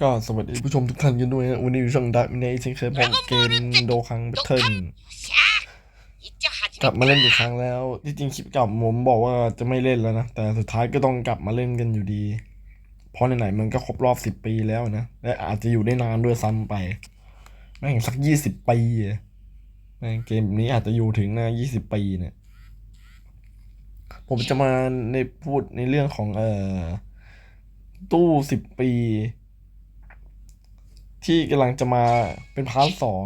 ก็สวัสดีผู้ชมทุกท่านกันด้วยนะวันนี้อยู่ช่องดับในซิช่นเคยผมเกมโดคังเบทเทิลกลับมาเล่นอีกครั้งแล้วที่จริงคลิปเก่าผมบอกว่าจะไม่เล่นแล้วนะ แต่สุดท้ายก็ต้องกลับมาเล่นกันอยู่ดี เพราะไหนๆมันก็ครบรอบสิบปีแล้วนะ และอาจจะอยู่ได้นานด้วยซ้ำไป แม่งสักยี่สิบปีแม่งเกมนี้อาจจะอยู่ถึงนะยี่สิบปีเนี่ย ผมจะมาในพูดในเรื่องของเอ่อตู้สิบปี ที่กำลังจะมาเป็นพาร์ทสอง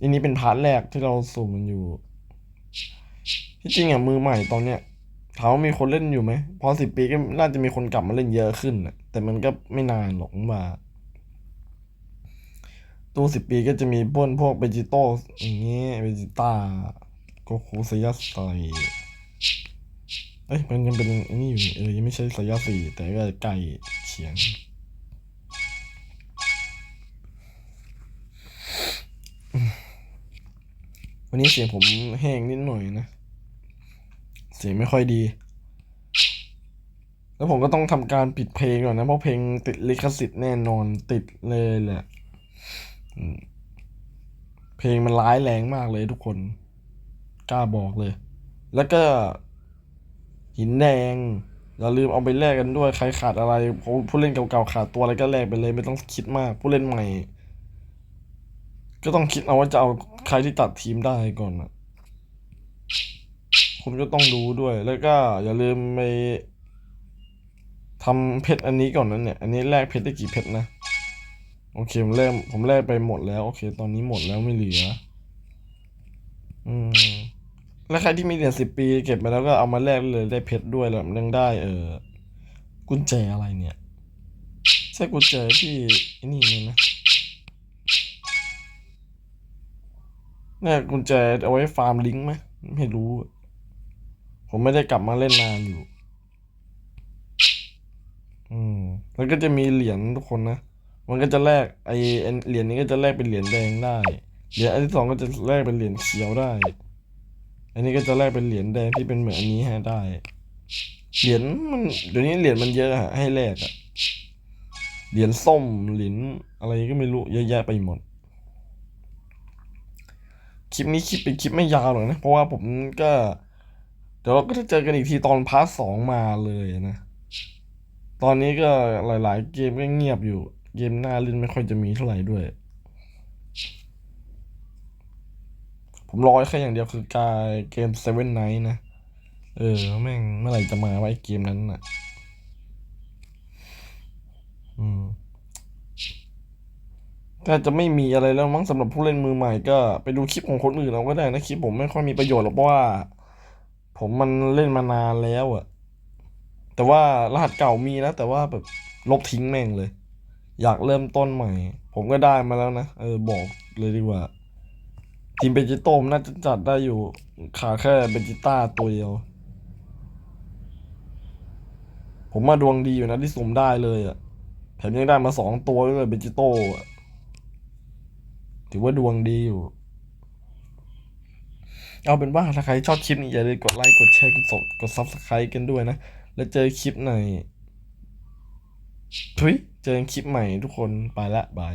อันนี้เป็นพาร์ทแรกที่เราสุ่มมันอยู่ ที่จริงอะมือใหม่ตอนเนี้ยถามว่ามีคนเล่นอยู่ไหม พอสิบปีก็น่าจะมีคนกลับมาเล่นเยอะขึ้นนะแต่มันก็ไม่นานหรอกมาตู้สิบปีก็จะมีพวกพวกเบจิโต้อย่างเงี้ยเบจิต้าโกคูไซยัสไซเอ้ยมันยังเป็นอันนี้อยู่เออยังไม่ใช่ไซยัสสี่แต่ก็ใกล้เคียง วันนี้เสียงผมแห้งนิดหน่อยนะ เสียงไม่ค่อยดี แล้วผมก็ต้องทำการปิดเพลงก่อนนะเพราะเพลงติดลิขสิทธิ์แน่นอนติดเลยแหละเพลงมันร้ายแรงมากเลยทุกคน กล้าบอกเลย แล้วก็ หินแดงอย่าลืมเอาไปแลกกันด้วยใครขาดอะไรผู้เล่นเก่าๆขาดตัวอะไรก็แลกไปเลย ไม่ต้องคิดมากผู้เล่นใหม่ ก็ต้องคิดเอาว่าจะเอา รที่ตัดทีมได้ก่อนนะคุณก็ต้องดูด้วย แล้วก็อย่าลืมไปทำเพชรอันนี้ก่อนนั้นเนี่ย อันนี้แลกเพชรได้กี่เพชรนะ โอเคผมแลกผมแลกไปหมดแล้ว โอเค ตอนนี้หมดแล้วไม่เหลือ อืม แล้วใครที่มีเหรียญสิบปี เก็บมาแล้วก็เอามาแลกเลยได้เพชรด้วยแล้วนยังได้ เออ กุญแจอะไรเนี่ย ใช่กุญแจที่อ้นี่เลยนะ เนี่ยกุญแจเอาไว้ฟาร์มลิงก์ไหมไม่รู้ ผมไม่ได้กลับมาเล่นนานอยู่ อืมแล้วก็จะมีเหรียญทุกคนนะ มันก็จะแลกไอไอเหรียญนี้ก็จะแลกเป็นเหรียญแดงได้ เหรียญอันที่สองก็จะแลกเป็นเหรียญเขียวได้ อันนี้ก็จะแลกเป็นเหรียญแดงที่เป็นเหมือนอันนี้ฮะได้ เหรียญมันเดี๋ยวนี้เหรียญมันเยอะอะให้แลกอะเหรียญส้มเหรียญอะไรก็ไม่รู้เยอะแยะไปหมด คลิปนี้คลิปเป็นคลิปไม่ยาวหรอกนะ เพราะว่าผมก็ เดี๋ยวเราก็จะเจอกันอีกทีตอนพาร์ทสองมาเลยนะ ตอนนี้ก็หลาย ๆ เกมก็เงียบอยู่ เกมหน้าเล่นไม่ค่อยจะมีเท่าไหร่ด้วย ผมรอแค่อย่างเดียวคือการเกมเซเว่นไนท์นะ เออแม่งเมื่อไหร่จะมาไว้เกมนั้นน่ะ ก็จะไม่มีอะไรแล้วมั้งสำหรับผู้เล่นมือใหม่ก็ไปดูคลิปของคนอื่นเอาก็ได้นะคลิปผมไม่ค่อยมีประโยชน์หรอกเพราะว่า ผมมันเล่นมานานแล้วอะแต่ว่ารหัสเก่ามีนะแต่ว่าแบบลบทิ้งแม่งเลย อยากเริ่มต้นใหม่ ผมก็ได้มาแล้วนะเออบอกเลยดีกว่า ทีมเบจิโต้มน่าจะจัดได้อยู่ขาดแค่เบจิต้าตัวเดียว ผมมาดวงดีอยู่นะที่สุ่มได้เลยอะแถมยังได้มาสองตัวด้วยเบจิโต้อะ ถือว่าดวงดีอยู่ เอาเป็นว่าถ้าใครชอบคลิปนี้อย่าลืมกดไลค์กดแชร์กดสดกดซับสไครต์กันด้วยนะ แล้วเจอคลิปในทุยเจอคลิปใหม่ทุกคนไปละบาย